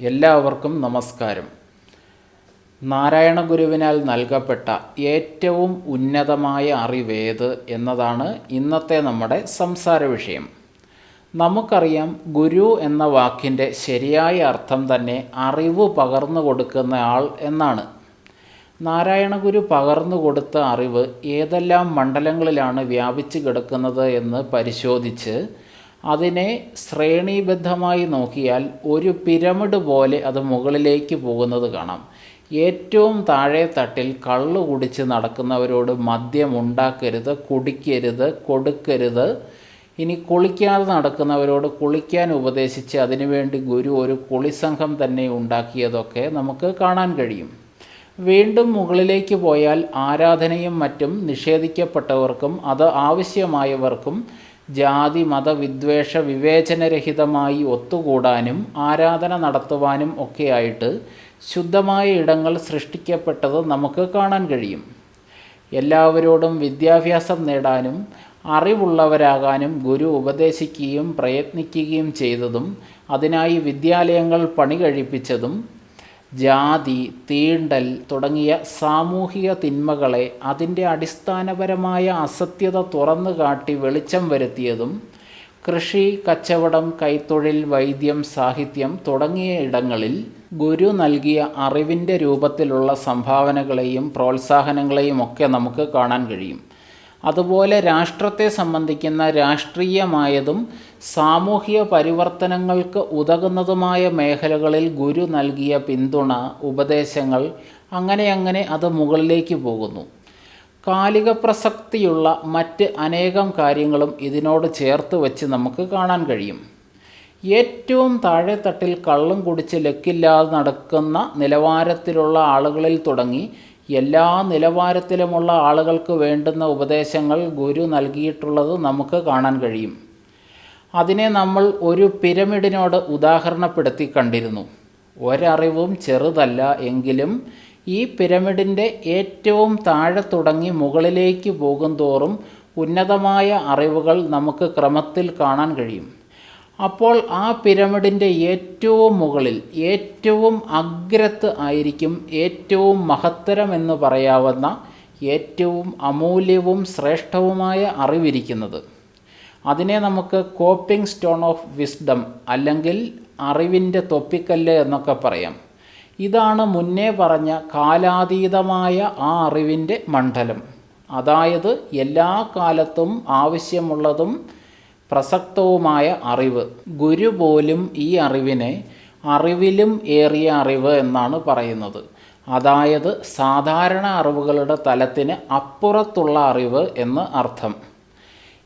എല്ലാവർക്കും നമസ്കാരം. നാരായണ ഗുരുവിനാൽ നൽകപ്പെട്ട ഏറ്റവും ഉന്നതമായ അറിവേത് എന്നതാണ് ഇന്നത്തെ നമ്മുടെ സംസാര വിഷയം. നമുക്കറിയാം ഗുരു എന്ന വാക്കിന്റെ ശരിയായ അർത്ഥം തന്നെ അറിവ് പകർന്നു കൊടുക്കുന്ന ആൾ എന്നാണ്. നാരായണ ഗുരു പകർന്നു കൊടുത്ത അറിവ് ഏതെല്ലാം മണ്ഡലങ്ങളിലാണ് വ്യാപിച്ചു കിടക്കുന്നത് എന്ന് പരിശോധിച്ച് അതിനെ ശ്രേണീബദ്ധമായി നോക്കിയാൽ ഒരു പിരമിഡ് പോലെ അത് മുകളിലേക്ക് പോകുന്നത് കാണാം. ഏറ്റവും താഴെ തട്ടിൽ കള്ള് കുടിച്ച് നടക്കുന്നവരോട് മദ്യം ഉണ്ടാക്കരുത് കുടിക്കരുത് കൊടുക്കരുത്. ഇനി കുളിക്കാതെ നടക്കുന്നവരോട് കുളിക്കാൻ ഉപദേശിച്ച് അതിനുവേണ്ടി ഗുരു ഒരു കുളിസംഘം തന്നെ ഉണ്ടാക്കിയതൊക്കെ നമുക്ക് കാണാൻ കഴിയും. വീണ്ടും മുകളിലേക്ക് പോയാൽ ആരാധനയും മറ്റും നിഷേധിക്കപ്പെട്ടവർക്കും അത് ആവശ്യമായവർക്കും ജാതി മത വിദ്വേഷ വിവേചനരഹിതമായി ഒത്തുകൂടാനും ആരാധന നടത്തുവാനും ഒക്കെയായിട്ട് ശുദ്ധമായ ഇടങ്ങൾ സൃഷ്ടിക്കപ്പെട്ടത് നമുക്ക് കാണാൻ കഴിയും. എല്ലാവരോടും വിദ്യാഭ്യാസം നേടാനും അറിവുള്ളവരാകാനും ഗുരു ഉപദേശിക്കുകയും പ്രയത്നിക്കുകയും ചെയ്തതും അതിനായി വിദ്യാലയങ്ങൾ പണി കഴിപ്പിച്ചതും ജാതി തീണ്ടൽ തുടങ്ങിയ സാമൂഹിക തിന്മകളെ അതിന്റെ അടിസ്ഥാനപരമായ അസത്യത തുറന്നു കാട്ടി വെളിച്ചം വരുത്തിയതും കൃഷി കച്ചവടം കൈത്തൊഴിൽ വൈദ്യം സാഹിത്യം തുടങ്ങിയ ഇടങ്ങളിൽ ഗുരു നൽകിയ അറിവിന്റെ രൂപത്തിലുള്ള സംഭാവനകളെയും പ്രോത്സാഹനങ്ങളെയും ഒക്കെ നമുക്ക് കാണാൻ കഴിയും. അതുപോലെ രാഷ്ട്രത്തെ സംബന്ധിക്കുന്ന രാഷ്ട്രീയമായതും സാമൂഹിക പരിവർത്തനങ്ങൾക്ക് ഉതകുന്നതുമായ മേഖലകളിൽ ഗുരു നൽകിയ പിന്തുണ ഉപദേശങ്ങൾ അങ്ങനെ അങ്ങനെ അത് മുകളിലേക്ക് പോകുന്നു. കാലിക പ്രസക്തിയുള്ള മറ്റ് അനേകം കാര്യങ്ങളും ഇതിനോട് ചേർത്ത് വെച്ച് നമുക്ക് കാണാൻ കഴിയും. ഏറ്റവും താഴെത്തട്ടിൽ കള്ളും കുടിച്ച് ലക്കില്ലാതെ നടക്കുന്ന നിലവാരത്തിലുള്ള ആളുകളിൽ തുടങ്ങി എല്ലാ നിലവാരത്തിലുമുള്ള ആളുകൾക്ക് വേണ്ടുന്ന ഉപദേശങ്ങൾ ഗുരു നൽകിയിട്ടുള്ളത് നമുക്ക് കാണാൻ കഴിയും. അതിനെ നമ്മൾ ഒരു പിരമിഡിനോട് ഉദാഹരണപ്പെടുത്തി കണ്ടിരുന്നു. ഒരറിവും ചെറുതല്ല എങ്കിലും ഈ പിരമിഡിന്റെ ഏറ്റവും താഴെ തുടങ്ങി മുകളിലേക്ക് പോകും തോറും ഉന്നതമായ അറിവുകൾ നമുക്ക് ക്രമത്തിൽ കാണാൻ കഴിയും. അപ്പോൾ ആ പിരമിഡിന്റെ ഏറ്റവും മുകളിൽ ഏറ്റവും അഗ്രത്ത് ആയിരിക്കും ഏറ്റവും മഹത്തരം എന്ന് പറയാവുന്ന ഏറ്റവും അമൂല്യവും ശ്രേഷ്ഠവുമായ അറിവിരിക്കുന്നത്. അതിനെ നമുക്ക് കോപ്പിംഗ് സ്റ്റോൺ ഓഫ് വിസ്ഡം അല്ലെങ്കിൽ അറിവിന്റെ തൊപ്പിക്കല്ല് എന്നൊക്കെ പറയാം. ഇതാണ് മുന്നേ പറഞ്ഞ കാലാതീതമായ ആ അറിവിന്റെ മണ്ഡലം. അതായത് എല്ലാ കാലത്തും ആവശ്യമുള്ളതും പ്രസക്തവുമായ അറിവ്. ഗുരു പോലും ഈ അറിവിനെ അറിവിലും ഏറിയ അറിവ് എന്നാണ് പറയുന്നത്. അതായത് സാധാരണ അറിവുകളുടെ തലത്തിന് അപ്പുറത്തുള്ള അറിവ് എന്ന് അർത്ഥം.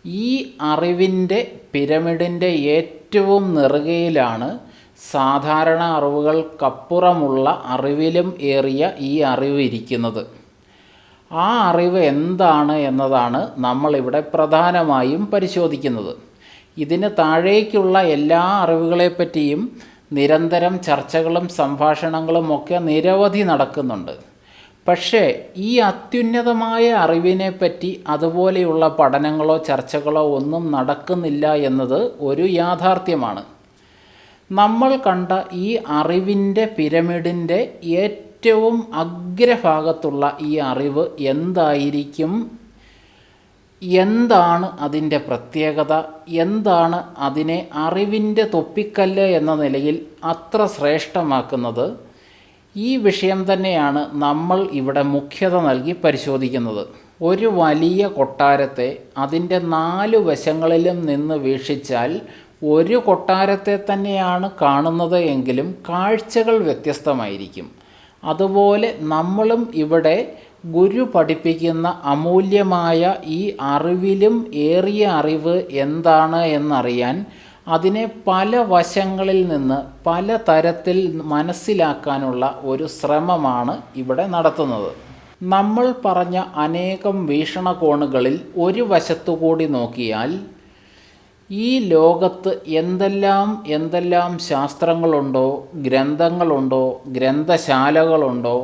ഈ അറിവിന്റെ പിരമിഡിന്റെ ഏറ്റവും നെറുകയിലാണ് സാധാരണ അറിവുകൾക്കപ്പുറമുള്ള അറിവിലും ഏറിയ ഈ അറിവ് ഇരിക്കുന്നത്. ആ അറിവ് എന്താണ് എന്നതാണ് നമ്മളിവിടെ പ്രധാനമായും പരിശോധിക്കുന്നത്. ഇതിന് താഴേക്കുള്ള എല്ലാ അറിവുകളെപ്പറ്റിയും നിരന്തരം ചർച്ചകളും സംഭാഷണങ്ങളും ഒക്കെ നിരവധി നടക്കുന്നുണ്ട്. പക്ഷേ ഈ അത്യുന്നതമായ അറിവിനെപ്പറ്റി അതുപോലെയുള്ള പഠനങ്ങളോ ചർച്ചകളോ ഒന്നും നടക്കുന്നില്ല എന്നത് ഒരു യാഥാർത്ഥ്യമാണ്. നമ്മൾ കണ്ട ഈ അറിവിന്റെ പിരമിഡിന്റെ ഏറ്റവും അഗ്രഭാഗത്തുള്ള ഈ അറിവ് എന്തായിരിക്കും എന്താണ് അതിന്റെ പ്രത്യേകത? എന്താണ് അതിനെ അറിവിന്റെ തൊപ്പിക്കല്ല് എന്ന നിലയിൽ അത്ര ശ്രേഷ്ഠമാക്കുന്നത്? ഈ വിഷയം തന്നെയാണ് നമ്മൾ ഇവിടെ മുഖ്യത നൽകി പരിശോധിക്കുന്നത്. ഒരു വലിയ കൊട്ടാരത്തെ അതിന്റെ നാല് വശങ്ങളിലും നിന്ന് വീക്ഷിച്ചാൽ ഒരു കൊട്ടാരത്തെ തന്നെയാണ് കാണുന്നത് എങ്കിലും കാഴ്ചകൾ വ്യത്യസ്തമായിരിക്കും. അതുപോലെ നമ്മളും ഇവിടെ ഗുരു പഠിപ്പിക്കുന്ന അമൂല്യമായ ഈ അറിവിലും ഏറിയ അറിവ് എന്താണ് എന്നറിയാൻ അതിനെ പല വശങ്ങളിൽ നിന്ന് പല തരത്തിൽ മനസ്സിലാക്കാനുള്ള ഒരു ശ്രമമാണ് ഇവിടെ നടത്തുന്നത്. നമ്മൾ പറഞ്ഞ അനേകം വീക്ഷണകോണുകളിൽ ഒരു വശത്തുകൂടി നോക്കിയാൽ ഈ ലോകത്ത് എന്തെല്ലാം എന്തെല്ലാം ശാസ്ത്രങ്ങളുണ്ടോ ഗ്രന്ഥങ്ങളുണ്ടോ ഗ്രന്ഥശാലകളുണ്ടോ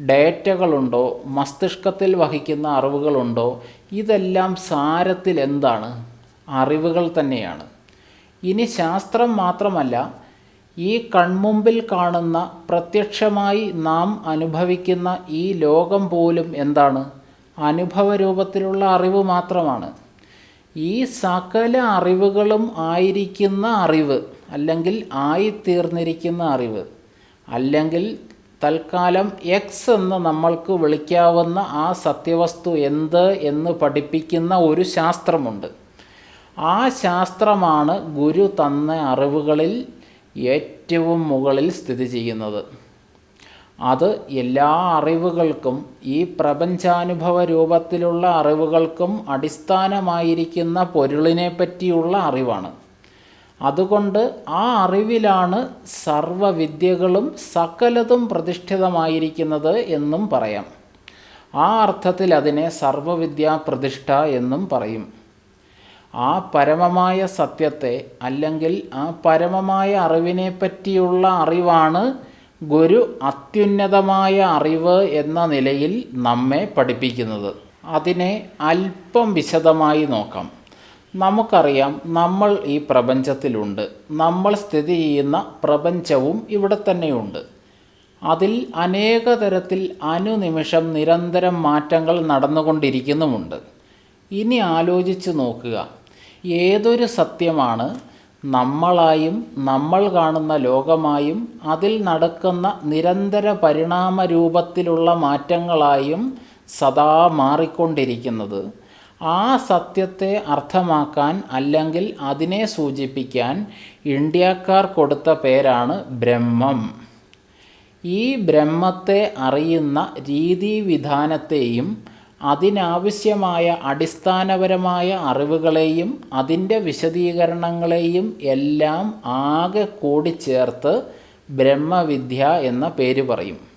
ഡേറ്റകളുണ്ടോ മസ്തിഷ്കത്തിൽ വഹിക്കുന്ന അറിവുകളുണ്ടോ ഇതെല്ലാം സാരത്തിൽ എന്താണ്? അറിവുകൾ തന്നെയാണ്. ഇനി ശാസ്ത്രം മാത്രമല്ല ഈ കൺമുമ്പിൽ കാണുന്ന പ്രത്യക്ഷമായി നാം അനുഭവിക്കുന്ന ഈ ലോകം പോലും എന്താണ്? അനുഭവ രൂപത്തിലുള്ള അറിവ് മാത്രമാണ്. ഈ സകല അറിവുകളും ആയിരിക്കുന്ന അറിവ് അല്ലെങ്കിൽ ആയിത്തീർന്നിരിക്കുന്ന അറിവ് അല്ലെങ്കിൽ തൽക്കാലം എക്സ് എന്ന് നമ്മൾക്ക് വിളിക്കാവുന്ന ആ സത്യവസ്തു എന്ത് എന്ന് പഠിപ്പിക്കുന്ന ഒരു ശാസ്ത്രമുണ്ട്. ആ ശാസ്ത്രമാണ് ഗുരു തന്ന അറിവുകളിൽ ഏറ്റവും മുകളിൽ സ്ഥിതി ചെയ്യുന്നത്. അത് എല്ലാ അറിവുകൾക്കും ഈ പ്രപഞ്ചാനുഭവ രൂപത്തിലുള്ള അറിവുകൾക്കും അടിസ്ഥാനമായിരിക്കുന്ന പൊരുളിനെ പറ്റിയുള്ള അറിവാണ്. അതുകൊണ്ട് ആ അറിവിലാണ് സർവവിദ്യകളും സകലതും പ്രതിഷ്ഠിതമായിരിക്കുന്നത് എന്നും പറയാം. ആ അർത്ഥത്തിൽ അതിനെ സർവവിദ്യാ പ്രതിഷ്ഠ എന്നും പറയും. ആ പരമമായ സത്യത്തെ അല്ലെങ്കിൽ ആ പരമമായ അറിവിനെ പറ്റിയുള്ള അറിവാണ് ഗുരു അത്യുന്നതമായ അറിവ് എന്ന നിലയിൽ നമ്മെ പഠിപ്പിക്കുന്നത്. അതിനെ അല്പം വിശദമായി നോക്കാം. നമുക്കറിയാം നമ്മൾ ഈ പ്രപഞ്ചത്തിലുണ്ട്. നമ്മൾ സ്ഥിതി ചെയ്യുന്ന പ്രപഞ്ചവും ഇവിടെ തന്നെയുണ്ട്. അതിൽ അനേക തരത്തിൽ അനുനിമിഷം നിരന്തരം മാറ്റങ്ങൾ നടന്നുകൊണ്ടിരിക്കുന്നുമുണ്ട്. ഇനി ആലോചിച്ച് നോക്കുക. ഏതൊരു സത്യമാണ് നമ്മളായും നമ്മൾ കാണുന്ന ലോകമായും അതിൽ നടക്കുന്ന നിരന്തര പരിണാമ രൂപത്തിലുള്ള മാറ്റങ്ങളായും സദാ മാറിക്കൊണ്ടിരിക്കുന്നത്. ആ സത്യത്തെ അർത്ഥമാക്കാൻ അല്ലെങ്കിൽ അതിനെ സൂചിപ്പിക്കാൻ ഇന്ത്യക്കാർ കൊടുത്ത പേരാണ് ബ്രഹ്മം. ഈ ബ്രഹ്മത്തെ അറിയുന്ന രീതിവിധാനത്തെയും അതിനാവശ്യമായ അടിസ്ഥാനപരമായ അറിവുകളെയും അതിന്റെ വിശദീകരണങ്ങളെയും എല്ലാം ആകെ കൂടിച്ചേർത്ത് ബ്രഹ്മവിദ്യ എന്ന പേര് പറയും.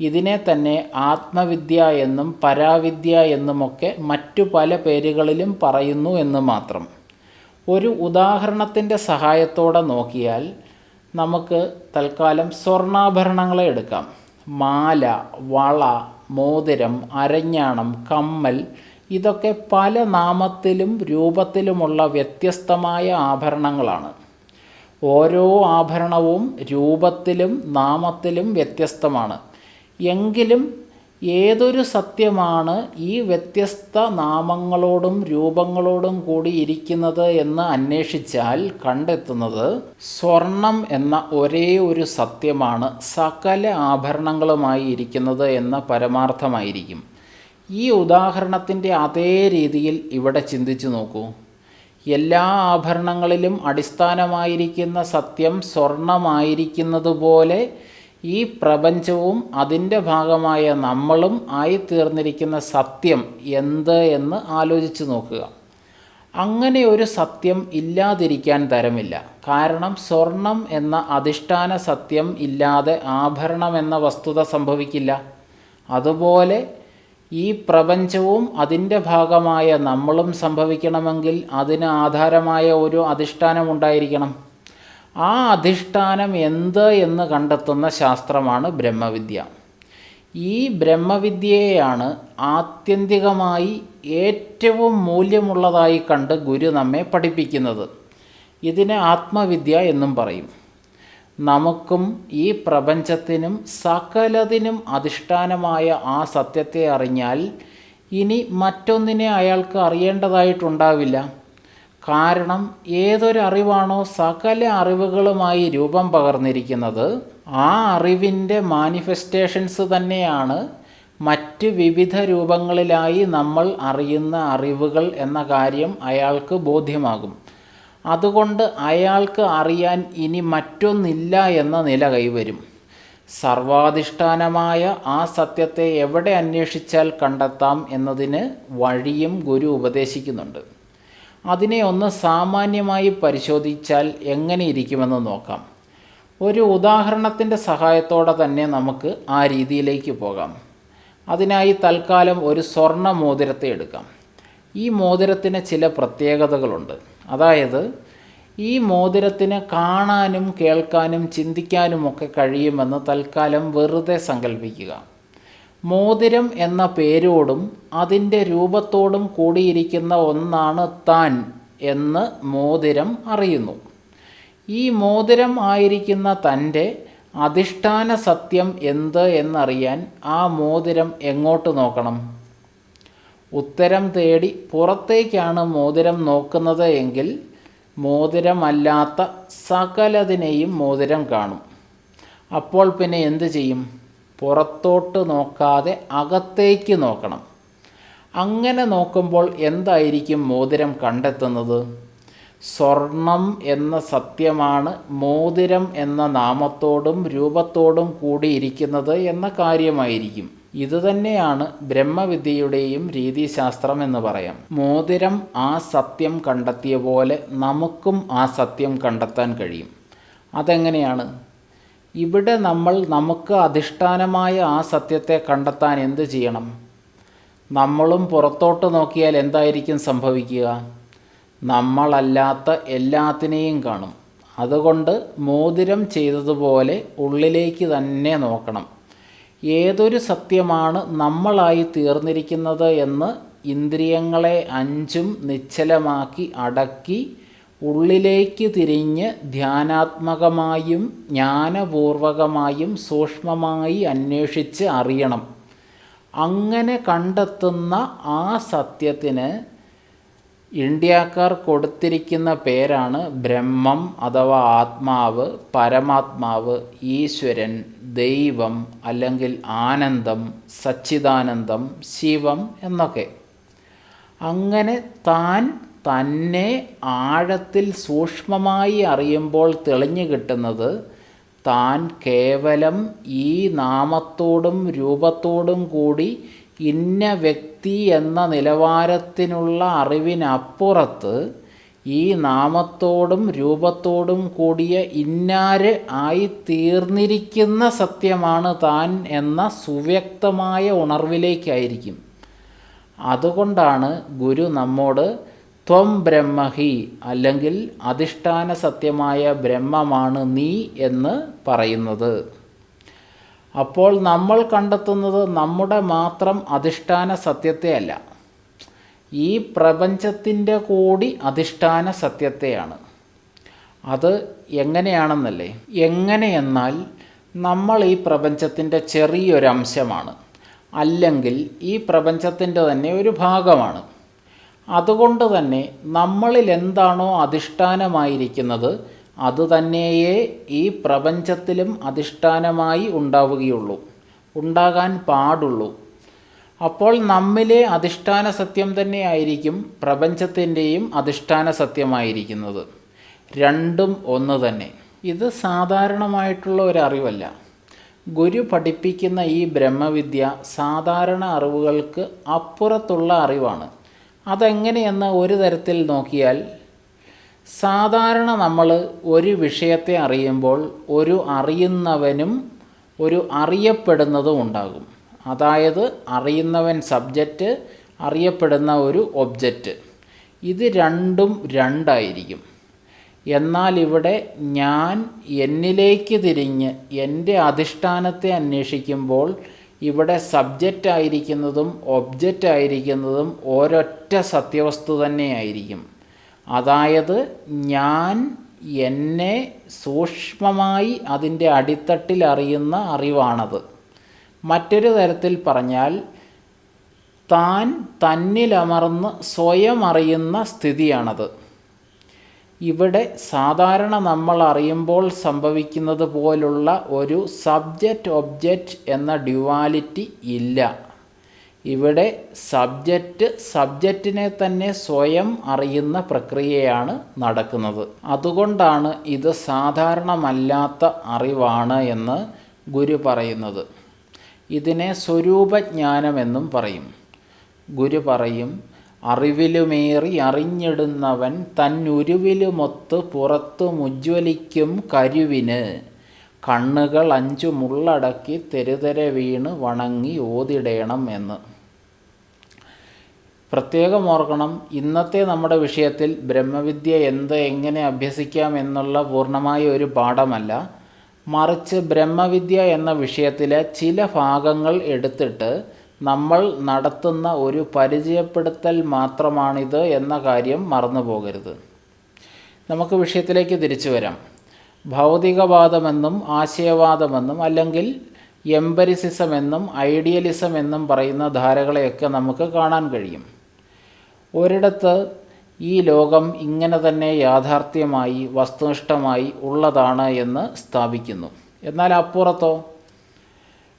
ഇതിനെ തന്നെ ആത്മവിദ്യ എന്നും പരാവിദ്യ എന്നുമൊക്കെ മറ്റു പല പേരുകളിലും പറയുന്നു എന്ന് മാത്രം. ഒരു ഉദാഹരണത്തിന്റെ സഹായത്തോടെ നോക്കിയാൽ നമുക്ക് തൽക്കാലം സ്വർണാഭരണങ്ങളെ എടുക്കാം. മാല വള മോതിരം അരഞ്ഞാണം കമ്മൽ ഇതൊക്കെ പല നാമത്തിലും രൂപത്തിലുമുള്ള വ്യത്യസ്തമായ ആഭരണങ്ങളാണ്. ഓരോ ആഭരണവും രൂപത്തിലും നാമത്തിലും വ്യത്യസ്തമാണ്. എങ്കിലും ഏതൊരു സത്യമാണ് ഈ വ്യത്യസ്ത നാമങ്ങളോടും രൂപങ്ങളോടും കൂടി ഇരിക്കുന്നത് എന്ന് അന്വേഷിച്ചാൽ കണ്ടെത്തുന്നത് സ്വർണം എന്ന ഒരേ ഒരു സത്യമാണ്. സകല ആഭരണങ്ങളുമായി ഇരിക്കുന്നത് എന്ന പരമാർത്ഥമായിരിക്കും. ഈ ഉദാഹരണത്തിന്റെ അതേ രീതിയിൽ ഇവിടെ ചിന്തിച്ചു നോക്കൂ. എല്ലാ ആഭരണങ്ങളിലും അടിസ്ഥാനമായിരിക്കുന്ന സത്യം സ്വർണമായിരിക്കുന്നത് പോലെ ഈ പ്രപഞ്ചവും അതിന്റെ ഭാഗമായ നമ്മളും ആയിത്തീർന്നിരിക്കുന്ന സത്യം എന്ത് എന്ന് ആലോചിച്ച് നോക്കുക. അങ്ങനെ ഒരു സത്യം ഇല്ലാതിരിക്കാൻ തരമില്ല. കാരണം സ്വർണം എന്ന അധിഷ്ഠാന സത്യം ഇല്ലാതെ ആഭരണം എന്ന വസ്തുത സംഭവിക്കില്ല. അതുപോലെ ഈ പ്രപഞ്ചവും അതിന്റെ ഭാഗമായ നമ്മളും സംഭവിക്കണമെങ്കിൽ അതിന് ആധാരമായ ഒരു അധിഷ്ഠാനം ഉണ്ടായിരിക്കണം. ആ അധിഷ്ഠാനം എന്ത് എന്ന് കണ്ടെത്തുന്ന ശാസ്ത്രമാണ് ബ്രഹ്മവിദ്യ. ഈ ബ്രഹ്മവിദ്യയെയാണ് ആത്യന്തികമായി ഏറ്റവും മൂല്യമുള്ളതായി കണ്ട് ഗുരു നമ്മെ പഠിപ്പിക്കുന്നത്. ഇതിനെ ആത്മവിദ്യ എന്നും പറയും. നമുക്കും ഈ പ്രപഞ്ചത്തിനും സകലതിനും അധിഷ്ഠാനമായ ആ സത്യത്തെ അറിഞ്ഞാൽ ഇനി മറ്റൊന്നിനെ അയാൾക്ക് അറിയേണ്ടതായിട്ടുണ്ടാവില്ല. കാരണം ഏതൊരറിവാണോ സകല അറിവുകളുമായി രൂപം പകർന്നിരിക്കുന്നത് ആ അറിവിന്റെ മാനിഫെസ്റ്റേഷൻസ് തന്നെയാണ് മറ്റ് വിവിധ രൂപങ്ങളിലായി നമ്മൾ അറിയുന്ന അറിവുകൾ എന്ന കാര്യം അയാൾക്ക് ബോധ്യമാകും. അതുകൊണ്ട് അയാൾക്ക് അറിയാൻ ഇനി മറ്റൊന്നില്ല എന്ന നില കൈവരും. സർവാധിഷ്ഠാനമായ ആ സത്യത്തെ എവിടെ അന്വേഷിച്ചാൽ കണ്ടെത്താം എന്നതിന് വഴിയും ഗുരു ഉപദേശിക്കുന്നുണ്ട്. അതിനെ ഒന്ന് സാമാന്യമായി പരിശോധിച്ചാൽ എങ്ങനെ ഇരിക്കുമെന്ന് നോക്കാം. ഒരു ഉദാഹരണത്തിന്റെ സഹായത്തോടെ തന്നെ നമുക്ക് ആ രീതിയിലേക്ക് പോകാം. അതിനായി തൽക്കാലം ഒരു സ്വർണ മോതിരത്തെ എടുക്കാം. ഈ മോതിരത്തിന് ചില പ്രത്യേകതകളുണ്ട്. അതായത് ഈ മോതിരത്തിന് കാണാനും കേൾക്കാനും ചിന്തിക്കാനുമൊക്കെ കഴിയുമെന്ന് തൽക്കാലം വെറുതെ സങ്കല്പിക്കുക മോതിരം എന്ന പേരോടും അതിന്റെ രൂപത്തോടും കൂടിയിരിക്കുന്ന ഒന്നാണ് താൻ എന്ന് മോതിരം അറിയുന്നു. ഈ മോതിരം ആയിരിക്കുന്ന തന്റെ അധിഷ്ഠാന സത്യം എന്ത് എന്നറിയാൻ ആ മോതിരം എങ്ങോട്ട് നോക്കണം? ഉത്തരം തേടി പുറത്തേക്കാണ് മോതിരം നോക്കുന്നത് എങ്കിൽ മോതിരമല്ലാത്ത സകലതിനെയും മോതിരം കാണും. അപ്പോൾ പിന്നെ എന്ത് ചെയ്യും? പുറത്തോട്ട് നോക്കാതെ അകത്തേക്ക് നോക്കണം. അങ്ങനെ നോക്കുമ്പോൾ എന്തായിരിക്കും മോതിരം കണ്ടെത്തുന്നത്? സ്വർണം എന്ന സത്യമാണ് മോതിരം എന്ന നാമത്തോടും രൂപത്തോടും കൂടിയിരിക്കുന്നത് എന്ന കാര്യമായിരിക്കും. ഇതുതന്നെയാണ് ബ്രഹ്മവിദ്യയുടെയും രീതിശാസ്ത്രം എന്ന് പറയാം. മോതിരം ആ സത്യം കണ്ടെത്തിയ പോലെ നമുക്കും ആ സത്യം കണ്ടെത്താൻ കഴിയും. അതെങ്ങനെയാണ്? ഇവിടെ നമ്മൾ നമുക്ക് അധിഷ്ഠാനമായ ആ സത്യത്തെ കണ്ടെത്താൻ എന്ത് ചെയ്യണം? നമ്മളും പുറത്തോട്ട് നോക്കിയാൽ എന്തായിരിക്കും സംഭവിക്കുക? നമ്മളല്ലാത്ത എല്ലാത്തിനെയും കാണും. അതുകൊണ്ട് മോതിരം ചെയ്തതുപോലെ ഉള്ളിലേക്ക് തന്നെ നോക്കണം. ഏതൊരു സത്യമാണ് നമ്മളായി തീർന്നിരിക്കുന്നത് എന്ന് ഇന്ദ്രിയങ്ങളെ അഞ്ചും നിശ്ചലമാക്കി അടക്കി ഉള്ളിലേക്ക് തിരിഞ്ഞ് ധ്യാനാത്മകമായും ജ്ഞാനപൂർവകമായും സൂക്ഷ്മമായി അന്വേഷിച്ച് അറിയണം. അങ്ങനെ കണ്ടെത്തുന്ന ആ സത്യത്തിന് ഇന്ത്യക്കാർ കൊടുത്തിരിക്കുന്ന പേരാണ് ബ്രഹ്മം അഥവാ ആത്മാവ് പരമാത്മാവ് ഈശ്വരൻ ദൈവം അല്ലെങ്കിൽ ആനന്ദം സച്ചിദാനന്ദം ശിവം എന്നൊക്കെ. അങ്ങനെ താൻ തന്നെ ആഴത്തിൽ സൂക്ഷ്മമായി അറിയുമ്പോൾ തെളിഞ്ഞു കിട്ടുന്നത് താൻ കേവലം ഈ നാമത്തോടും രൂപത്തോടും കൂടി ഇന്ന വ്യക്തി എന്ന നിലവാരത്തിനുള്ള അറിവിനപ്പുറത്ത് ഈ നാമത്തോടും രൂപത്തോടും കൂടിയ ഇന്നാര് ആയി തീർന്നിരിക്കുന്ന സത്യമാണ് താൻ എന്ന സുവ്യക്തമായ ഉണർവിലേക്കായിരിക്കും. അതുകൊണ്ടാണ് ഗുരു നമ്മോട് ത്വം ബ്രഹ്മഹി അല്ലെങ്കിൽ അധിഷ്ഠാന സത്യമായ ബ്രഹ്മമാണ് നീ എന്ന് പറയുന്നത്. അപ്പോൾ നമ്മൾ കണ്ടെത്തുന്നത് നമ്മുടെ മാത്രം അധിഷ്ഠാന സത്യത്തെ അല്ല ഈ പ്രപഞ്ചത്തിന്റെ കൂടി അധിഷ്ഠാന സത്യത്തെയാണ്. അത് എങ്ങനെയാണെന്നല്ലേ? എങ്ങനെയെന്നാൽ നമ്മൾ ഈ പ്രപഞ്ചത്തിന്റെ ചെറിയൊരംശമാണ്. അല്ലെങ്കിൽ ഈ പ്രപഞ്ചത്തിന്റെ തന്നെ ഒരു ഭാഗമാണ്. അതുകൊണ്ട് തന്നെ നമ്മളിൽ എന്താണോ അധിഷ്ഠാനമായിരിക്കുന്നത് അതുതന്നെയേ ഈ പ്രപഞ്ചത്തിലും അധിഷ്ഠാനമായി ഉണ്ടാവുകയുള്ളൂ ഉണ്ടാകാൻ പാടുള്ളൂ. അപ്പോൾ നമ്മിലെ അധിഷ്ഠാന സത്യം തന്നെയായിരിക്കും പ്രപഞ്ചത്തിന്റെയും അധിഷ്ഠാന സത്യമായിരിക്കുന്നത്. രണ്ടും ഒന്ന് തന്നെ. ഇത് സാധാരണമായിട്ടുള്ള ഒരു അറിവല്ല. ഗുരു പഠിപ്പിക്കുന്ന ഈ ബ്രഹ്മവിദ്യ സാധാരണ അറിവുകൾക്ക് അപ്പുറത്തുള്ള അറിവാണ്. അതെങ്ങനെയെന്ന് ഒരു തരത്തിൽ നോക്കിയാൽ സാധാരണ നമ്മൾ ഒരു വിഷയത്തെ അറിയുമ്പോൾ ഒരു അറിയുന്നവനും ഒരു അറിയപ്പെടുന്നതും ഉണ്ടാകും. അതായത് അറിയുന്നവൻ സബ്ജക്റ്റ് അറിയപ്പെടുന്ന ഒരു ഒബ്ജക്റ്റ്. ഇത് രണ്ടും രണ്ടായിരിക്കും. എന്നാൽ ഇവിടെ ഞാൻ എന്നിലേക്ക് തിരിഞ്ഞ് എന്റെ അധിഷ്ഠാനത്തെ അന്വേഷിക്കുമ്പോൾ ഇവിടെ സബ്ജക്റ്റ് ആയിരിക്കുന്നതും ഒബ്ജക്റ്റ് ആയിരിക്കുന്നതും ഒരൊറ്റ സത്യവസ്തു തന്നെയായിരിക്കും. അതായത് ഞാൻ എന്നെ സൂക്ഷ്മമായി അതിന്റെ അടിത്തട്ടിൽ അറിയുന്ന അറിവാണത്. മറ്റൊരു തരത്തിൽ പറഞ്ഞാൽ താൻ തന്നിലമർന്ന് സ്വയം അറിയുന്ന സ്ഥിതിയാണത്. ഇവിടെ സാധാരണ നമ്മൾ അറിയുമ്പോൾ സംഭവിക്കുന്നത് പോലുള്ള ഒരു സബ്ജക്റ്റ് ഒബ്ജക്റ്റ് എന്ന ഡ്യുവാലിറ്റി ഇല്ല. ഇവിടെ സബ്ജക്റ്റ് സബ്ജക്റ്റിനെ തന്നെ സ്വയം അറിയുന്ന പ്രക്രിയയാണ് നടക്കുന്നത്. അതുകൊണ്ടാണ് ഇത് സാധാരണമല്ലാത്ത അറിവാണ് എന്ന് ഗുരു പറയുന്നത്. ഇതിനെ സ്വരൂപജ്ഞാനമെന്നും പറയും. ഗുരു പറയും അറിവിലുമേറി അറിഞ്ഞിടുന്നവൻ തന്നുരുവിലുമൊത്ത് പുറത്തു മുജ്വലിക്കും കരുവിന്. കണ്ണുകൾ അഞ്ചു മുള്ളടക്കി തെരുതെര വീണ് വണങ്ങി ഓതിടേണം എന്ന്. പ്രത്യേകം ഓർക്കണം ഇന്നത്തെ നമ്മുടെ വിഷയത്തിൽ ബ്രഹ്മവിദ്യ എന്ത് എങ്ങനെ അഭ്യസിക്കാം എന്നുള്ള പൂർണമായ ഒരു പാഠമല്ല. മറിച്ച് ബ്രഹ്മവിദ്യ എന്ന വിഷയത്തിലെ ചില ഭാഗങ്ങൾ എടുത്തിട്ട് നമ്മൾ നടത്തുന്ന ഒരു പരിചയപ്പെടുത്തൽ മാത്രമാണിത് എന്ന കാര്യം മറന്നു പോകരുത്. നമുക്ക് വിഷയത്തിലേക്ക് തിരിച്ചു വരാം. ഭൗതികവാദമെന്നും ആശയവാദമെന്നും അല്ലെങ്കിൽ എംപരിസിസം എന്നും ഐഡിയലിസം എന്നും പറയുന്ന ധാരകളെയൊക്കെ നമുക്ക് കാണാൻ കഴിയും. ഒരിടത്ത് ഈ ലോകം ഇങ്ങനെ തന്നെ യാഥാർത്ഥ്യമായി വസ്തുനിഷ്ഠമായി ഉള്ളതാണ് എന്ന് സ്ഥാപിക്കുന്നു. എന്നാൽ അപ്പുറത്തോ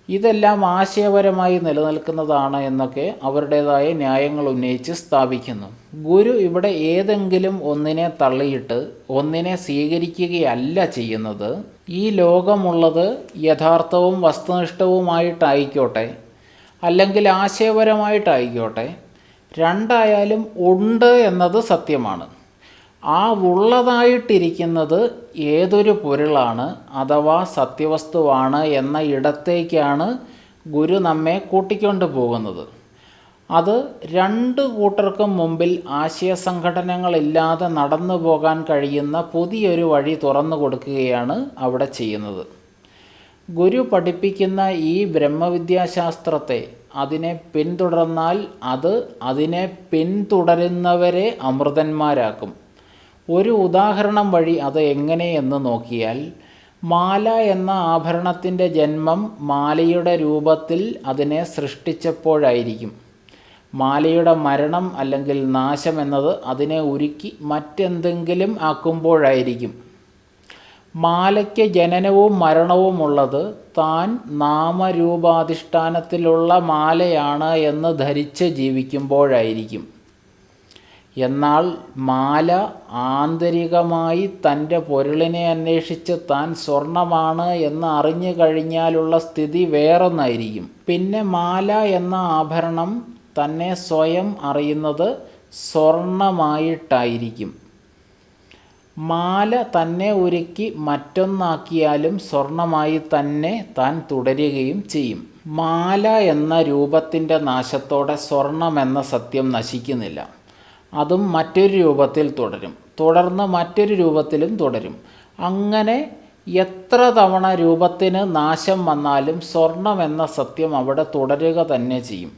ഇതെല്ലാം ആശയപരമായി നിലനിൽക്കുന്നതാണ് എന്നൊക്കെ അവരുടേതായ ന്യായങ്ങൾ ഉന്നയിച്ച് സ്ഥാപിക്കുന്നു. ഗുരു ഇവിടെ ഏതെങ്കിലും ഒന്നിനെ തള്ളിയിട്ട് ഒന്നിനെ സ്വീകരിക്കുകയല്ല ചെയ്യുന്നത്. ഈ ലോകമുള്ളത് യഥാർത്ഥവും വസ്തുനിഷ്ഠവുമായിട്ടായിക്കോട്ടെ അല്ലെങ്കിൽ ആശയപരമായിട്ടായിക്കോട്ടെ രണ്ടായാലും ഉണ്ട് എന്നത് സത്യമാണ്. ആ ഉള്ളതായിട്ടിരിക്കുന്നത് ഏതൊരു പൊരുളാണ് അഥവാ സത്യവസ്തുവാണ് എന്ന ഇടത്തേക്കാണ് ഗുരു നമ്മെ കൂട്ടിക്കൊണ്ട് പോകുന്നത്. അത് രണ്ട് കൂട്ടർക്കും മുമ്പിൽ ആശയസംഘടനകളില്ലാതെ നടന്നു പോകാൻ കഴിയുന്ന പുതിയൊരു വഴി തുറന്നു കൊടുക്കുകയാണ് അവിടെ ചെയ്യുന്നത്. ഗുരു പഠിപ്പിക്കുന്ന ഈ ബ്രഹ്മവിദ്യാശാസ്ത്രത്തെ അതിനെ പിന്തുടർന്നാൽ അത് അതിനെ പിന്തുടരുന്നവരെ അമൃതന്മാരാക്കും. ഒരു ഉദാഹരണം വഴി അത് എങ്ങനെയെന്ന് നോക്കിയാൽ മാല എന്ന ആഭരണത്തിന്റെ ജന്മം മാലയുടെ രൂപത്തിൽ അതിനെ സൃഷ്ടിച്ചപ്പോഴായിരിക്കും. മാലയുടെ മരണം അല്ലെങ്കിൽ നാശം എന്നത് അതിനെ ഉരുക്കി മറ്റെന്തെങ്കിലും ആക്കുമ്പോഴായിരിക്കും. മാലയ്ക്ക് ജനനവും മരണവും ഉള്ളത് താൻ നാമരൂപാധിഷ്ഠാനത്തിലുള്ള മാലയാണ് എന്ന് ധരിച്ച് ജീവിക്കുമ്പോഴായിരിക്കും. എന്നാൽ മാല ആന്തരികമായി തന്റെ പൊരുളിനെ അന്വേഷിച്ച് താൻ സ്വർണമാണ് എന്ന് അറിഞ്ഞു കഴിഞ്ഞാലുള്ള സ്ഥിതി വേറൊന്നായിരിക്കും. പിന്നെ മാല എന്ന ആഭരണം തന്നെ സ്വയം അറിയുന്നത് സ്വർണമായിട്ടായിരിക്കും. മാല തന്നെ ഒരുക്കി മറ്റൊന്നാക്കിയാലും സ്വർണമായി തന്നെ താൻ തുടരുകയും ചെയ്യും. മാല എന്ന രൂപത്തിന്റെ നാശത്തോടെ സ്വർണമെന്ന സത്യം നശിക്കുന്നില്ല. അതും മറ്റൊരു രൂപത്തിൽ തുടരും. തുടർന്ന് മറ്റൊരു രൂപത്തിലും തുടരും. അങ്ങനെ എത്ര തവണ രൂപത്തിന് നാശം വന്നാലും സ്വർണം എന്ന സത്യം അവിടെ തുടരുക തന്നെ ചെയ്യും.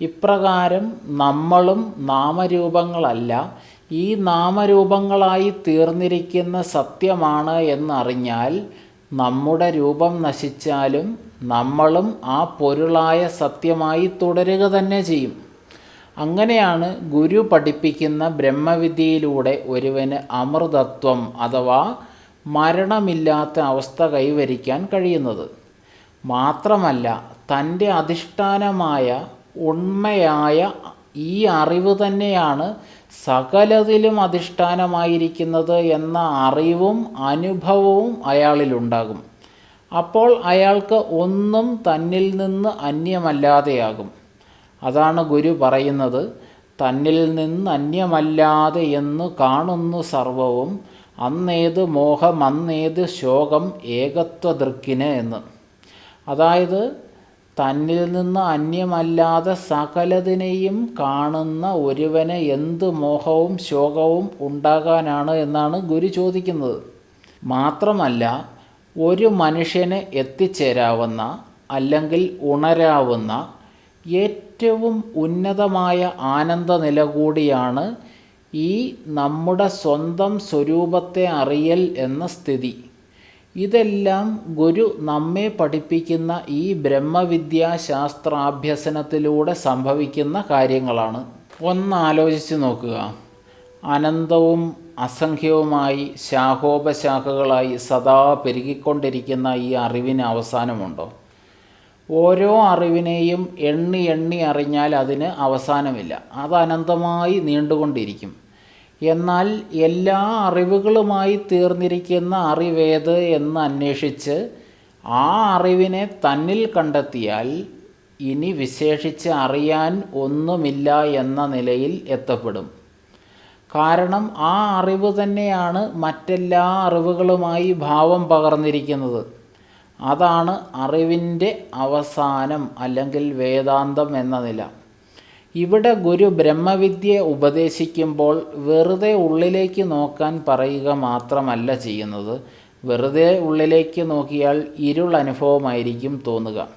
ഇപ്രകാരം നമ്മളും നാമരൂപങ്ങളല്ല ഈ നാമരൂപങ്ങളായി തീർന്നിരിക്കുന്ന സത്യമാണ് എന്നറിഞ്ഞാൽ നമ്മുടെ രൂപം നശിച്ചാലും നമ്മളും ആ പൊരുളായ സത്യമായി തുടരുക തന്നെ ചെയ്യും. അങ്ങനെയാണ് ഗുരു പഠിപ്പിക്കുന്ന ബ്രഹ്മവിദ്യയിലൂടെ ഒരുവന് അമൃതത്വം അഥവാ മരണമില്ലാത്ത അവസ്ഥ കൈവരിക്കാൻ കഴിയുന്നത്. മാത്രമല്ല തന്റെ അധിഷ്ഠാനമായ ഉണ്മയായ ഈ അറിവ് തന്നെയാണ് സകലതിലും അധിഷ്ഠാനമായിരിക്കുന്നത് എന്ന അറിവും അനുഭവവും അയാളിലുണ്ടാകും. അപ്പോൾ അയാൾക്ക് ഒന്നും തന്നിൽ നിന്ന് അന്യമല്ലാതെയാകും. അതാണ് ഗുരു പറയുന്നത്. തന്നിൽ നിന്ന് അന്യമല്ലാതെ എന്ന് കാണുന്നു സർവവും. അന്നേത് മോഹം അന്നേത് ശോകം ഏകത്വദൃക്കിന് എന്ന്. അതായത് തന്നിൽ നിന്ന് അന്യമല്ലാതെ സകലതിനെയും കാണുന്ന ഒരുവന് എന്ത് മോഹവും ശോകവും ഉണ്ടാകാനാണ് എന്നാണ് ഗുരു ചോദിക്കുന്നത്. മാത്രമല്ല ഒരു മനുഷ്യന് എത്തിച്ചേരാവുന്ന അല്ലെങ്കിൽ ഉണരാവുന്ന ഏറ്റവും ഉന്നതമായ ആനന്ദ നില കൂടിയാണ് ഈ നമ്മുടെ സ്വന്തം സ്വരൂപത്തെ അറിയൽ എന്ന സ്ഥിതി. ഇതെല്ലാം ഗുരു നമ്മെ പഠിപ്പിക്കുന്ന ഈ ബ്രഹ്മവിദ്യാ ശാസ്ത്രാഭ്യസനത്തിലൂടെ സംഭവിക്കുന്ന കാര്യങ്ങളാണ്. ഒന്ന് ആലോചിച്ച് നോക്കുക. അനന്തവും അസംഖ്യവുമായി ശാഖോപശാഖകളായി സദാ പെരുകിക്കൊണ്ടിരിക്കുന്ന ഈ അറിവിന് അവസാനമുണ്ടോ? ഓരോ അറിവിനെയും എണ്ണി എണ്ണി അറിഞ്ഞാൽ അതിന് അവസാനമില്ല. അത് അനന്തമായി നീണ്ടുകൊണ്ടിരിക്കും. എന്നാൽ എല്ലാ അറിവുകളുമായി തീർന്നിരിക്കുന്ന അറിവേത് എന്ന് അന്വേഷിച്ച് ആ അറിവിനെ തന്നിൽ കണ്ടെത്തിയാൽ ഇനി വിശേഷിച്ച് അറിയാൻ ഒന്നുമില്ല എന്ന നിലയിൽ എത്തപ്പെടും. കാരണം ആ അറിവ് തന്നെയാണ് മറ്റെല്ലാ അറിവുകളുമായി ഭാവം പകർന്നിരിക്കുന്നത്. അതാണ് അറിവിന്റെ അവസാനം അല്ലെങ്കിൽ വേദാന്തം എന്ന നില. ഇവിടെ ഗുരു ബ്രഹ്മവിദ്യയെ ഉപദേശിക്കുമ്പോൾ വെറുതെ ഉള്ളിലേക്ക് നോക്കാൻ പറയുക മാത്രമല്ല ചെയ്യുന്നത്. വെറുതെ ഉള്ളിലേക്ക് നോക്കിയാൽ ഇരുൾ അനുഭവമായിരിക്കും തോന്നുക.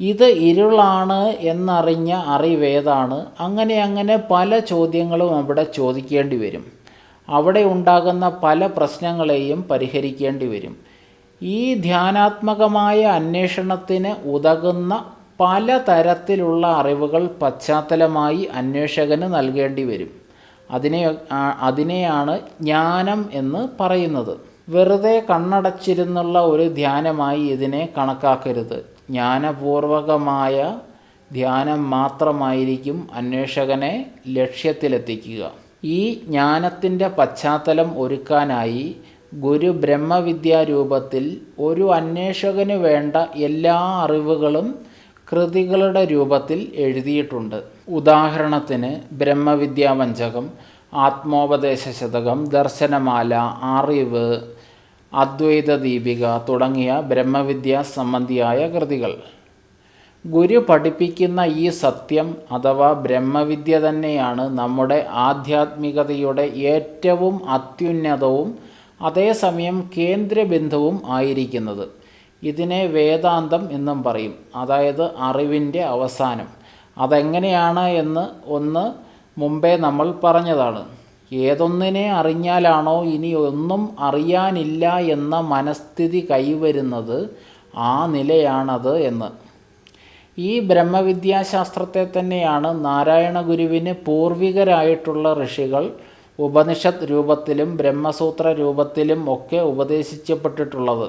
ഇത് ഇരുളാണ് എന്നറിഞ്ഞ അറിവേതാണ് അങ്ങനെ അങ്ങനെ പല ചോദ്യങ്ങളും അവിടെ ചോദിക്കേണ്ടി വരും. അവിടെ ഉണ്ടാകുന്ന പല പ്രശ്നങ്ങളെയും പരിഹരിക്കേണ്ടി വരും. ഈ ധ്യാനാത്മകമായ അന്വേഷണത്തിന് ഉതകുന്ന പലതരത്തിലുള്ള അറിവുകൾ പശ്ചാത്തലമായി അന്വേഷകന് നൽകേണ്ടി വരും. അതിനെ അതിനെയാണ് ജ്ഞാനം എന്ന് പറയുന്നത്. വെറുതെ കണ്ണടച്ചിരുന്നുള്ള ഒരു ധ്യാനമായി ഇതിനെ കണക്കാക്കരുത്. ജ്ഞാനപൂർവകമായ ധ്യാനം മാത്രമായിരിക്കും അന്വേഷകനെ ലക്ഷ്യത്തിലെത്തിക്കുക. ഈ ജ്ഞാനത്തിന്റെ പശ്ചാത്തലം ഒരുക്കാനായി ഗുരു ബ്രഹ്മവിദ്യാരൂപത്തിൽ ഒരു അന്വേഷകന് വേണ്ട എല്ലാ അറിവുകളും കൃതികളുടെ രൂപത്തിൽ എഴുതിയിട്ടുണ്ട്. ഉദാഹരണത്തിന് ബ്രഹ്മവിദ്യാവഞ്ചകം ആത്മോപദേശ ശതകം ദർശനമാല അറിവ് അദ്വൈത ദീപിക തുടങ്ങിയ ബ്രഹ്മവിദ്യ സംബന്ധിയായ കൃതികൾ. ഗുരു പഠിപ്പിക്കുന്ന ഈ സത്യം അഥവാ ബ്രഹ്മവിദ്യ തന്നെയാണ് നമ്മുടെ ആധ്യാത്മികതയുടെ ഏറ്റവും അത്യുന്നതവും അതേസമയം കേന്ദ്രബിന്ദുവും ആയിരിക്കുന്നത്. ഇതിനെ വേദാന്തം എന്നും പറയും. അതായത് അറിവിന്റെ അവസാനം. അതെങ്ങനെയാണ് എന്ന് ഒന്ന് മുമ്പേ നമ്മൾ പറഞ്ഞതാണ്. ഏതൊന്നിനെ അറിഞ്ഞാലാണോ ഇനി ഒന്നും അറിയാനില്ല എന്ന മനസ്ഥിതി കൈവരുന്നത് ആ നിലയാണത് എന്ന്. ഈ ബ്രഹ്മവിദ്യാശാസ്ത്രത്തെ തന്നെയാണ് നാരായണ ഗുരുവിന് പൂർവികരായിട്ടുള്ള ഋഷികൾ ഉപനിഷത്ത് രൂപത്തിലും ബ്രഹ്മസൂത്ര രൂപത്തിലും ഒക്കെ ഉപദേശിക്കപ്പെട്ടിട്ടുള്ളത്.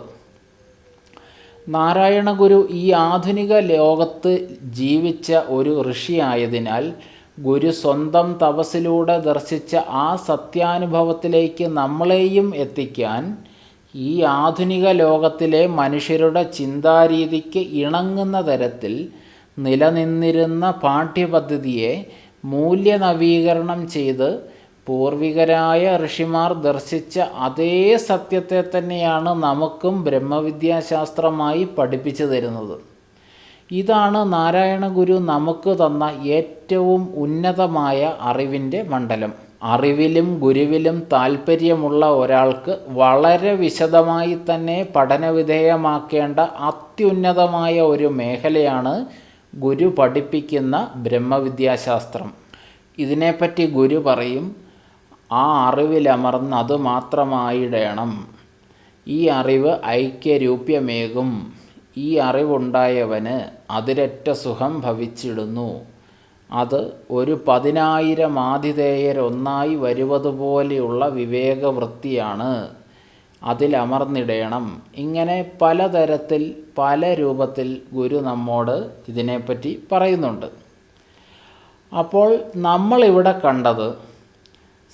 നാരായണഗുരു ഈ ആധുനിക ലോകത്ത് ജീവിച്ച ഒരു ഋഷിയായതിനാൽ ഗുരു സ്വന്തം തപസ്സിലൂടെ ദർശിച്ച ആ സത്യാനുഭവത്തിലേക്ക് നമ്മളെയും എത്തിക്കാൻ ഈ ആധുനിക ലോകത്തിലെ മനുഷ്യരുടെ ചിന്താരീതിക്ക് ഇണങ്ങുന്ന തരത്തിൽ നിലനിന്നിരുന്ന പാഠ്യപദ്ധതിയെ മൂല്യനവീകരണം ചെയ്ത് പൂർവികരായ ഋഷിമാർ ദർശിച്ച അതേ സത്യത്തെ തന്നെയാണ് നമുക്കും ബ്രഹ്മവിദ്യാശാസ്ത്രമായി പഠിപ്പിച്ചു തരുന്നത്. ഇതാണ് നാരായണ ഗുരു നമുക്ക് തന്ന ഏറ്റവും ഉന്നതമായ അറിവിന്റെ മണ്ഡലം. അറിവിലും ഗുരുവിലും താല്പര്യമുള്ള ഒരാൾക്ക് വളരെ വിശദമായി തന്നെ പഠനവിധേയമാക്കേണ്ട അത്യുന്നതമായ ഒരു മേഖലയാണ് ഗുരു പഠിപ്പിക്കുന്ന ബ്രഹ്മവിദ്യാശാസ്ത്രം. ഇതിനെപ്പറ്റി ഗുരു പറയും ആ അറിവിലമർന്ന് അത് മാത്രമായിടണം. ഈ അറിവ് ഐക്യരൂപ്യമേകും. ഈ അറിവുണ്ടായവന് അതിരറ്റ സുഖം ഭവിച്ചിടുന്നു. അത് ഒരു പതിനായിരം ആതിഥേയരൊന്നായി വരുവതുപോലെയുള്ള വിവേകവൃത്തിയാണ്. അതിലമർന്നിടണം ഇങ്ങനെ പലതരത്തിൽ പല രൂപത്തിൽ ഗുരു നമ്മോട് ഇതിനെപ്പറ്റി പറയുന്നുണ്ട്. അപ്പോൾ നമ്മളിവിടെ കണ്ടത്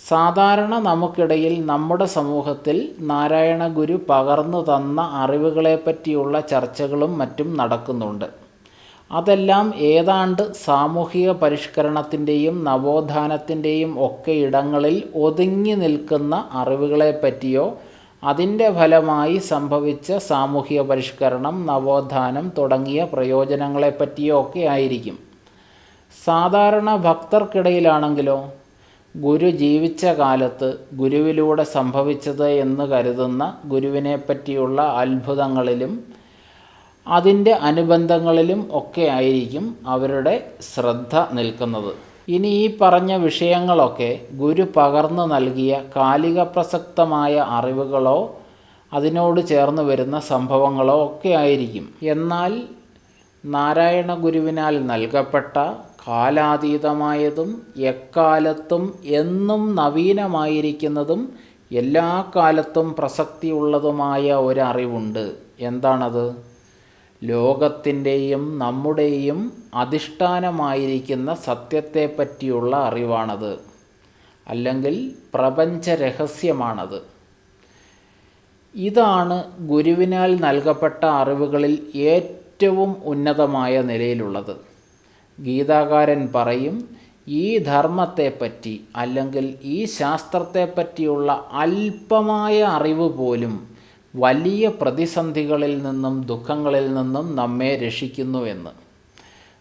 സാധാരണ നമുക്കിടയിൽ നമ്മുടെ സമൂഹത്തിൽ നാരായണ ഗുരു പകർന്നു തന്ന അറിവുകളെപ്പറ്റിയുള്ള ചർച്ചകളും മറ്റും നടക്കുന്നുണ്ട്. അതെല്ലാം ഏതാണ്ട് സാമൂഹിക പരിഷ്കരണത്തിന്റെയും നവോത്ഥാനത്തിന്റെയും ഒക്കെ ഇടങ്ങളിൽ ഒതുങ്ങി നിൽക്കുന്ന അറിവുകളെപ്പറ്റിയോ അതിന്റെ ഫലമായി സംഭവിച്ച സാമൂഹിക പരിഷ്കരണം നവോത്ഥാനം തുടങ്ങിയ പ്രയോജനങ്ങളെപ്പറ്റിയോ ഒക്കെ ആയിരിക്കും. സാധാരണ ഭക്തർക്കിടയിലാണെങ്കിലോ ഗുരു ജീവിച്ച കാലത്ത് ഗുരുവിലൂടെ സംഭവിച്ചത് എന്ന് കരുതുന്ന ഗുരുവിനെ പറ്റിയുള്ള അത്ഭുതങ്ങളിലും അതിന്റെ അനുബന്ധങ്ങളിലും ഒക്കെ ആയിരിക്കും അവരുടെ ശ്രദ്ധ നിൽക്കുന്നത്. ഇനി ഈ പറഞ്ഞ വിഷയങ്ങളൊക്കെ ഗുരു പകർന്നു നൽകിയ കാലിക പ്രസക്തമായ അറിവുകളോ അതിനോട് ചേർന്ന് വരുന്ന സംഭവങ്ങളോ ഒക്കെ ആയിരിക്കും. എന്നാൽ നാരായണ ഗുരുവിനാൽ നൽകപ്പെട്ട കാലാതീതമായതും എക്കാലത്തും എന്നും നവീനമായിരിക്കുന്നതും എല്ലാ കാലത്തും പ്രസക്തിയുള്ളതുമായ ഒരറിവുണ്ട്. എന്താണത്? ലോകത്തിന്റെയും നമ്മുടെയും അധിഷ്ഠാനമായിരിക്കുന്ന സത്യത്തെപ്പറ്റിയുള്ള അറിവാണത്. അല്ലെങ്കിൽ പ്രപഞ്ച രഹസ്യമാണത് ഇതാണ് ഗുരുവിനാൽ നൽകപ്പെട്ട അറിവുകളിൽ ഏറ്റവും ഉന്നതമായ നിലയിലുള്ളത്. ഗീതാകാരൻ പറയും ഈ ധർമ്മത്തെപ്പറ്റി അല്ലെങ്കിൽ ഈ ശാസ്ത്രത്തെപ്പറ്റിയുള്ള അല്പമായ അറിവ് പോലും വലിയ പ്രതിസന്ധികളിൽ നിന്നും ദുഃഖങ്ങളിൽ നിന്നും നമ്മെ രക്ഷിക്കുന്നു എന്ന്.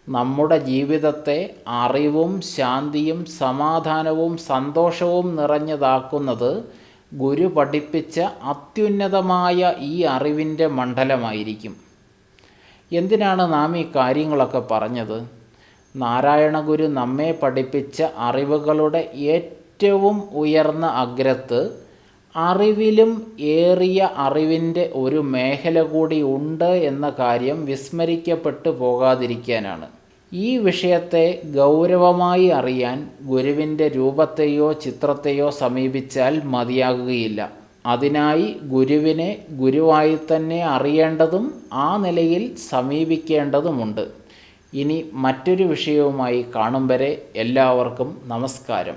നമ്മുടെ ജീവിതത്തെ അറിവും ശാന്തിയും സമാധാനവും സന്തോഷവും നിറഞ്ഞതാക്കുന്നത് ഗുരു പഠിപ്പിച്ച അത്യുന്നതമായ ഈ അറിവിന്റെ മണ്ഡലമായിരിക്കും. എന്തിനാണ് നാം ഈ കാര്യങ്ങളൊക്കെ പറഞ്ഞത്? നാരായണ ഗുരു നമ്മെ പഠിപ്പിച്ച അറിവുകളുടെ ഏറ്റവും ഉയർന്ന അഗ്രത്ത് അറിവിലും ഏറിയ അറിവിന്റെ ഒരു മേഖല കൂടി ഉണ്ട് എന്ന കാര്യം വിസ്മരിക്കപ്പെട്ടു പോകാതിരിക്കാനാണ്. ഈ വിഷയത്തെ ഗൗരവമായി അറിയാൻ ഗുരുവിന്റെ രൂപത്തെയോ ചിത്രത്തെയോ സമീപിച്ചാൽ മതിയാകുകയില്ല. അതിനായി ഗുരുവിനെ ഗുരുവായി തന്നെ അറിയേണ്ടതും ആ നിലയിൽ സമീപിക്കേണ്ടതുമുണ്ട്. ഇനി മറ്റൊരു വിഷയവുമായി കാണും വരെ എല്ലാവർക്കും നമസ്കാരം.